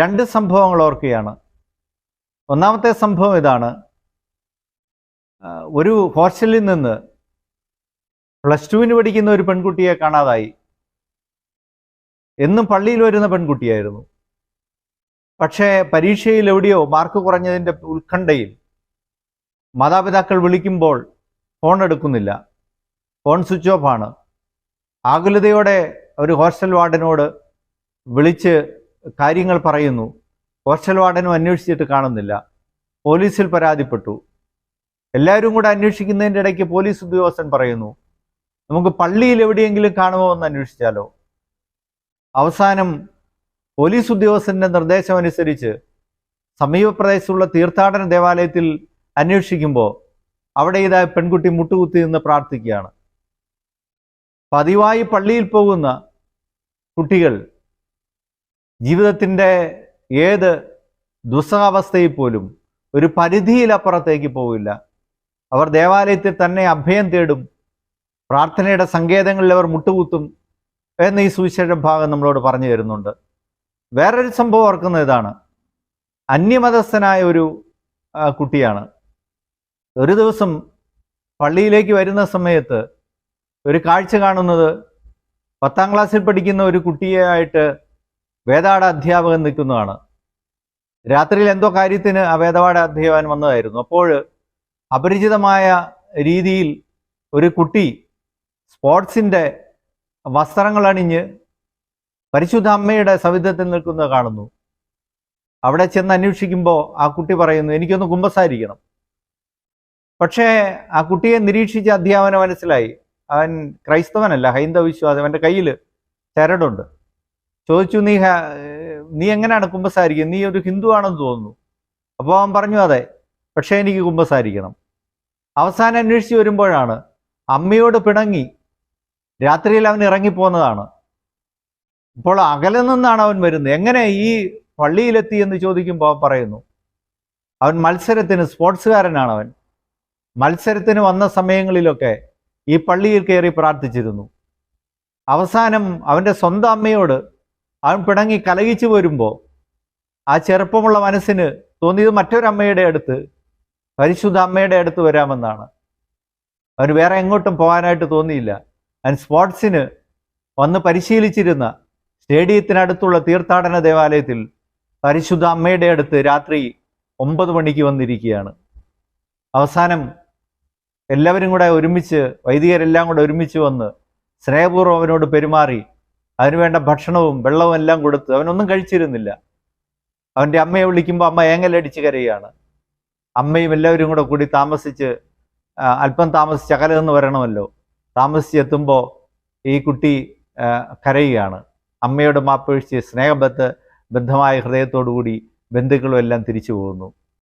രണ്ട് സംഭവങ്ങൾ ഓർക്കുകയാണ്. ഒന്നാമത്തെ സംഭവം ഇതാണ്. ഒരു ഹോസ്റ്റലിൽ നിന്ന് പ്ലസ് ടുവിന് പഠിക്കുന്ന ഒരു പെൺകുട്ടിയെ കാണാതായി. എന്നും പള്ളിയിൽ വരുന്ന പെൺകുട്ടിയായിരുന്നു. പക്ഷേ പരീക്ഷയിൽ എവിടെയോ മാർക്ക് കുറഞ്ഞതിന്റെ ഉത്കണ്ഠയിൽ മാതാപിതാക്കൾ വിളിക്കുമ്പോൾ ഫോൺ എടുക്കുന്നില്ല. ഫോൺ സ്വിച്ച് ഓഫ് ആണ്. ആകുലതയോടെ ഒരു ഹോസ്റ്റൽ വാർഡിനോട് വിളിച്ച് കാര്യങ്ങൾ പറയുന്നു. ഹോസ്റ്റൽ വാർഡനും അന്വേഷിച്ചിട്ട് കാണുന്നില്ല. പോലീസിൽ പരാതിപ്പെട്ടു. എല്ലാവരും കൂടെ അന്വേഷിക്കുന്നതിന്റെ ഇടയ്ക്ക് പോലീസ് ഉദ്യോഗസ്ഥൻ പറയുന്നു നമുക്ക് പള്ളിയിൽ എവിടെയെങ്കിലും കാണുമോ എന്ന് അന്വേഷിച്ചാലോ? അവസാനം പോലീസ് ഉദ്യോഗസ്ഥന്റെ നിർദ്ദേശം അനുസരിച്ച് സമീപപ്രദേശത്തുള്ള തീർത്ഥാടന ദേവാലയത്തിൽ അന്വേഷിക്കുമ്പോൾ അവിടെ ഇതായ പെൺകുട്ടി മുട്ടുകുത്തി നിന്ന് പ്രാർത്ഥിക്കുകയാണ്. പതിവായി പള്ളിയിൽ പോകുന്ന കുട്ടികൾ ജീവിതത്തിന്റെ ഏത് ദുസ്സഹാവസ്ഥയിൽ പോലും ഒരു പരിധിയിലപ്പുറത്തേക്ക് പോവില്ല. അവർ ദേവാലയത്തിൽ തന്നെ അഭയം തേടും പ്രാർത്ഥനയുടെ സങ്കേതങ്ങളിൽ അവർ മുട്ടുകുത്തും എന്ന് ഈ സുവിശേഷ ഭാഗം നമ്മളോട് പറഞ്ഞു തരുന്നുണ്ട്. വേറൊരു സംഭവം ഓർക്കുന്ന ഇതാണ്. അന്യമതസ്ഥനായ ഒരു കുട്ടിയാണ്. ഒരു ദിവസം പള്ളിയിലേക്ക് വരുന്ന സമയത്ത് ഒരു കാഴ്ച കാണുന്നത് പത്താം ക്ലാസ്സിൽ പഠിക്കുന്ന ഒരു കുട്ടിയായിട്ട് വേദാട അധ്യാപകൻ നിൽക്കുന്നതാണ്. രാത്രിയിൽ എന്തോ കാര്യത്തിന് ആ വേദപാഠ അധ്യാപകൻ വന്നതായിരുന്നു. അപ്പോൾ അപരിചിതമായ രീതിയിൽ ഒരു കുട്ടി സ്പോർട്സിന്റെ വസ്ത്രങ്ങൾ അണിഞ്ഞ് പരിശുദ്ധ അമ്മയുടെ സവിധത്തിൽ നിൽക്കുന്നത് കാണുന്നു. അവിടെ ചെന്ന് അന്വേഷിക്കുമ്പോൾ ആ കുട്ടി പറയുന്നു എനിക്കൊന്ന് കുമ്പസാരിക്കണം. പക്ഷേ ആ കുട്ടിയെ നിരീക്ഷിച്ച അധ്യാപന മനസ്സിലായി. അവൻ ക്രൈസ്തവനല്ല ഹൈന്ദവ വിശ്വാസം അവന്റെ കയ്യിൽ ചരടുണ്ട്. ചോദിച്ചു നീ നീ എങ്ങനെയാണ് കുമ്പസാരിക്കുന്നത് നീ ഒരു ഹിന്ദു ആണെന്ന് തോന്നുന്നു. അപ്പോൾ അവൻ പറഞ്ഞു അതെ പക്ഷേ എനിക്ക് കുമ്പസാരിക്കണം. അവസാനം അന്വേഷിച്ച് വരുമ്പോഴാണ് അമ്മയോട് പിണങ്ങി. രാത്രിയിൽ അവൻ ഇറങ്ങിപ്പോന്നതാണ്. ഇപ്പോൾ അകലെ നിന്നാണ് അവൻ വരുന്നത്. എങ്ങനെ ഈ പള്ളിയിലെത്തി എന്ന് ചോദിക്കുമ്പോൾ അവൻ പറയുന്നു അവൻ മത്സരത്തിന് സ്പോർട്സുകാരനാണ് അവൻ. മത്സരത്തിന് വന്ന സമയങ്ങളിലൊക്കെ ഈ പള്ളിയിൽ കയറി പ്രാർത്ഥിച്ചിരുന്നു. അവസാനം അവന്റെ സ്വന്തം അമ്മയോട് അവൻ പിണങ്ങി കലകിച്ചു വരുമ്പോൾ ആ ചെറുപ്പമുള്ള മനസ്സിന് തോന്നിയത് മറ്റൊരമ്മയുടെ അടുത്ത് പരിശുദ്ധ അമ്മയുടെ അടുത്ത് വരാമെന്നാണ്. അവന് വേറെ എങ്ങോട്ടും പോകാനായിട്ട് തോന്നിയില്ല. അവൻ സ്പോർട്സിന് വന്ന് പരിശീലിച്ചിരുന്ന സ്റ്റേഡിയത്തിനടുത്തുള്ള തീർത്ഥാടന ദേവാലയത്തിൽ പരിശുദ്ധ അമ്മയുടെ അടുത്ത് രാത്രി ഒമ്പത് മണിക്ക് വന്നിരിക്കുകയാണ്. അവസാനം എല്ലാവരും കൂടെ ഒരുമിച്ച് വൈദികരെല്ലാം കൂടെ ഒരുമിച്ച് വന്ന് സ്നേഹപൂർവം അവനോട് പെരുമാറി അതിനുവേണ്ട ഭക്ഷണവും വെള്ളവും എല്ലാം കൊടുത്ത് അവനൊന്നും കഴിച്ചിരുന്നില്ല. അവന്റെ അമ്മയെ വിളിക്കുമ്പോൾ അമ്മ ഏങ്ങലടിച്ച് കരയുകയാണ് അമ്മയും എല്ലാവരും കൂടെ കൂടി താമസിച്ച് അല്പം താമസിച്ച് അകലെ നിന്ന് വരണമല്ലോ. താമസിച്ചെത്തുമ്പോൾ ഈ കുട്ടി കരയുകയാണ്. അമ്മയോട് മാപ്പൊഴിച്ച് സ്നേഹബദ്ധ ബദ്ധമായ ഹൃദയത്തോടു കൂടി ബന്ധുക്കളും എല്ലാം തിരിച്ചു പോകുന്നു.